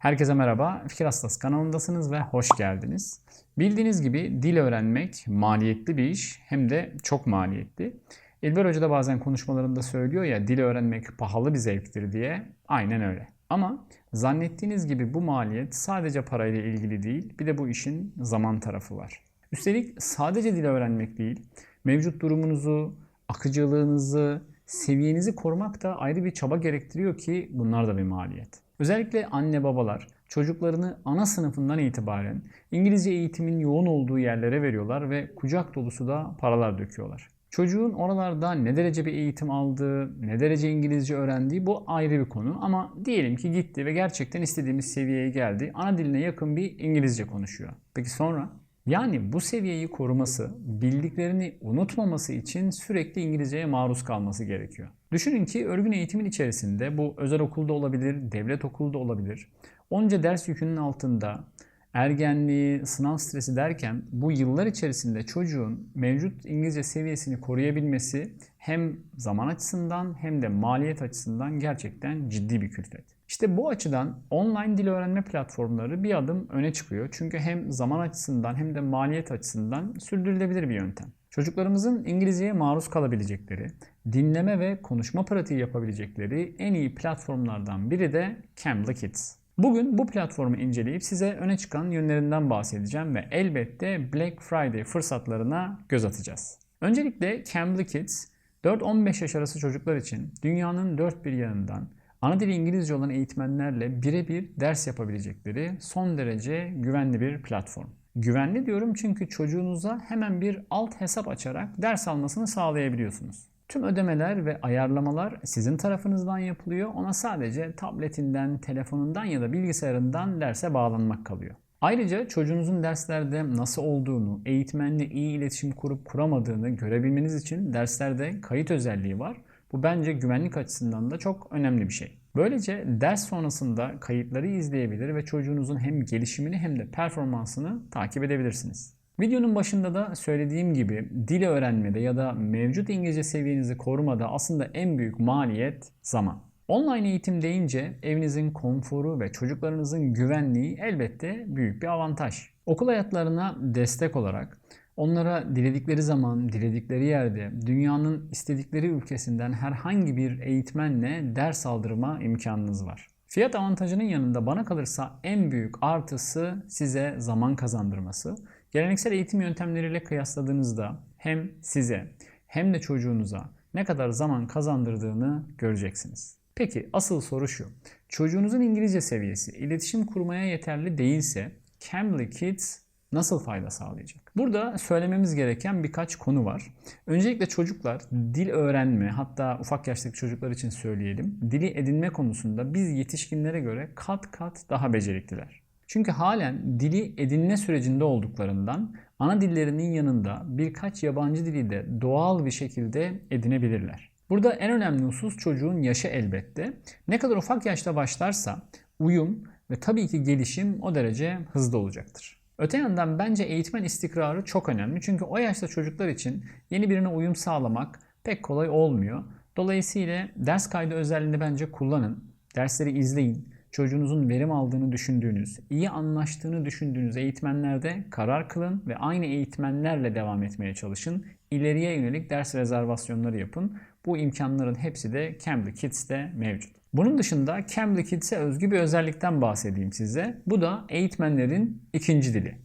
Herkese merhaba. Fikir Hastası kanalındasınız ve hoş geldiniz. Bildiğiniz gibi dil öğrenmek maliyetli bir iş hem de çok maliyetli. İlber Hoca da bazen konuşmalarında söylüyor ya dil öğrenmek pahalı bir zevktir diye. Aynen öyle. Ama zannettiğiniz gibi bu maliyet sadece parayla ilgili değil, bir de bu işin zaman tarafı var. Üstelik sadece dil öğrenmek değil, mevcut durumunuzu, akıcılığınızı, seviyenizi korumak da ayrı bir çaba gerektiriyor ki bunlar da bir maliyet. Özellikle anne babalar çocuklarını ana sınıfından itibaren İngilizce eğitimin yoğun olduğu yerlere veriyorlar ve kucak dolusu da paralar döküyorlar. Çocuğun oralarda ne derece bir eğitim aldığı, ne derece İngilizce öğrendiği bu ayrı bir konu ama diyelim ki gitti ve gerçekten istediğimiz seviyeye geldi. Ana diline yakın bir İngilizce konuşuyor. Peki sonra? Yani bu seviyeyi koruması, bildiklerini unutmaması için sürekli İngilizceye maruz kalması gerekiyor. Düşünün ki örgün eğitimin içerisinde bu özel okulda olabilir, devlet okulda olabilir. Onca ders yükünün altında ergenliği, sınav stresi derken bu yıllar içerisinde çocuğun mevcut İngilizce seviyesini koruyabilmesi hem zaman açısından hem de maliyet açısından gerçekten ciddi bir külfet. İşte bu açıdan online dil öğrenme platformları bir adım öne çıkıyor. Çünkü hem zaman açısından hem de maliyet açısından sürdürülebilir bir yöntem. Çocuklarımızın İngilizceye maruz kalabilecekleri, dinleme ve konuşma pratiği yapabilecekleri en iyi platformlardan biri de Cambly Kids. Bugün bu platformu inceleyip size öne çıkan yönlerinden bahsedeceğim ve elbette Black Friday fırsatlarına göz atacağız. Öncelikle Cambly Kids 4-15 yaş arası çocuklar için dünyanın dört bir yanından ana dili İngilizce olan eğitmenlerle birebir ders yapabilecekleri son derece güvenli bir platform. Güvenli diyorum çünkü çocuğunuza hemen bir alt hesap açarak ders almasını sağlayabiliyorsunuz. Tüm ödemeler ve ayarlamalar sizin tarafınızdan yapılıyor. Ona sadece tabletinden, telefonundan ya da bilgisayarından derse bağlanmak kalıyor. Ayrıca çocuğunuzun derslerde nasıl olduğunu, eğitmenle iyi iletişim kurup kuramadığını görebilmeniz için derslerde kayıt özelliği var. Bu bence güvenlik açısından da çok önemli bir şey. Böylece ders sonrasında kayıtları izleyebilir ve çocuğunuzun hem gelişimini hem de performansını takip edebilirsiniz. Videonun başında da söylediğim gibi dil öğrenmede ya da mevcut İngilizce seviyenizi korumada aslında en büyük maliyet zaman. Online eğitim deyince evinizin konforu ve çocuklarınızın güvenliği elbette büyük bir avantaj. Okul hayatlarına destek olarak onlara diledikleri zaman, diledikleri yerde dünyanın istedikleri ülkesinden herhangi bir eğitmenle ders aldırma imkanınız var. Fiyat avantajının yanında bana kalırsa en büyük artısı size zaman kazandırması. Geleneksel eğitim yöntemleriyle kıyasladığınızda hem size hem de çocuğunuza ne kadar zaman kazandırdığını göreceksiniz. Peki asıl soru şu. Çocuğunuzun İngilizce seviyesi iletişim kurmaya yeterli değilse Cambly Kids nasıl fayda sağlayacak? Burada söylememiz gereken birkaç konu var. Öncelikle çocuklar dil öğrenme hatta ufak yaştaki çocuklar için söyleyelim. Dili edinme konusunda biz yetişkinlere göre kat kat daha becerikliler. Çünkü halen dili edinme sürecinde olduklarından ana dillerinin yanında birkaç yabancı dili de doğal bir şekilde edinebilirler. Burada en önemli husus çocuğun yaşı elbette. Ne kadar ufak yaşta başlarsa uyum ve tabii ki gelişim o derece hızlı olacaktır. Öte yandan bence eğitmen istikrarı çok önemli. Çünkü o yaşta çocuklar için yeni birine uyum sağlamak pek kolay olmuyor. Dolayısıyla ders kaydı özelliğini bence kullanın. Dersleri izleyin çocuğunuzun verim aldığını düşündüğünüz, iyi anlaştığını düşündüğünüz eğitmenlerde karar kılın ve aynı eğitmenlerle devam etmeye çalışın. İleriye yönelik ders rezervasyonları yapın. Bu imkanların hepsi de Cambly Kids'te mevcut. Bunun dışında Cambly Kids'e özgü bir özellikten bahsedeyim size. Bu da eğitmenlerin ikinci dili.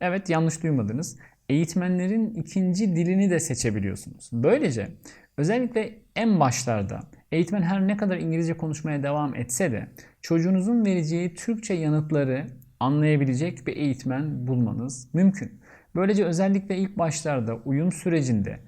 Evet yanlış duymadınız. Eğitmenlerin ikinci dilini de seçebiliyorsunuz. Böylece özellikle en başlarda eğitmen her ne kadar İngilizce konuşmaya devam etse de çocuğunuzun vereceği Türkçe yanıtları anlayabilecek bir eğitmen bulmanız mümkün. Böylece özellikle ilk başlarda uyum sürecinde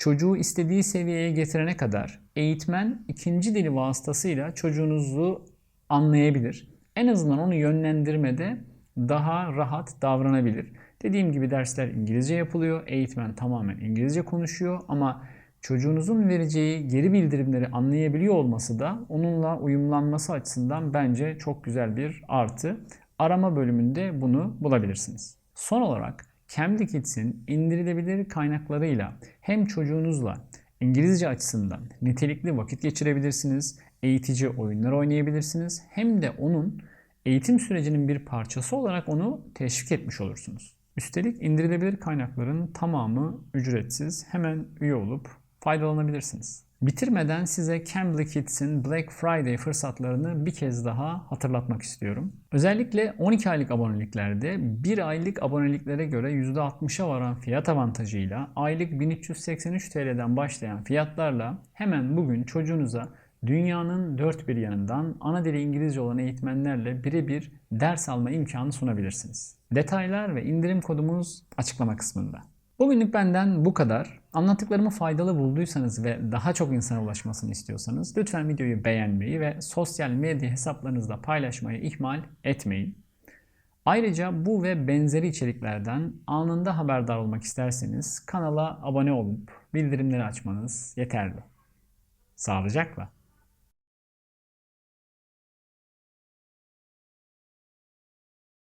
çocuğu istediği seviyeye getirene kadar eğitmen ikinci dili vasıtasıyla çocuğunuzu anlayabilir. En azından onu yönlendirmede daha rahat davranabilir. Dediğim gibi dersler İngilizce yapılıyor. Eğitmen tamamen İngilizce konuşuyor ama çocuğunuzun vereceği geri bildirimleri anlayabiliyor olması da onunla uyumlanması açısından bence çok güzel bir artı. Arama bölümünde bunu bulabilirsiniz. Son olarak Cambly Kids'in indirilebilir kaynaklarıyla hem çocuğunuzla İngilizce açısından nitelikli vakit geçirebilirsiniz, eğitici oyunlar oynayabilirsiniz hem de onun eğitim sürecinin bir parçası olarak onu teşvik etmiş olursunuz. Üstelik indirilebilir kaynakların tamamı ücretsiz. Hemen üye olup faydalanabilirsiniz. Bitirmeden size Cambly Kids'in Black Friday fırsatlarını bir kez daha hatırlatmak istiyorum. Özellikle 12 aylık aboneliklerde 1 aylık aboneliklere göre %60'a varan fiyat avantajıyla aylık 1383 TL'den başlayan fiyatlarla hemen bugün çocuğunuza dünyanın dört bir yanından ana dili İngilizce olan eğitmenlerle birebir ders alma imkanı sunabilirsiniz. Detaylar ve indirim kodumuz açıklama kısmında. Bugünlük benden bu kadar. Anlattıklarımı faydalı bulduysanız ve daha çok insana ulaşmasını istiyorsanız lütfen videoyu beğenmeyi ve sosyal medya hesaplarınızda paylaşmayı ihmal etmeyin. Ayrıca bu ve benzeri içeriklerden anında haberdar olmak isterseniz kanala abone olup bildirimleri açmanız yeterli. Sağlıcakla.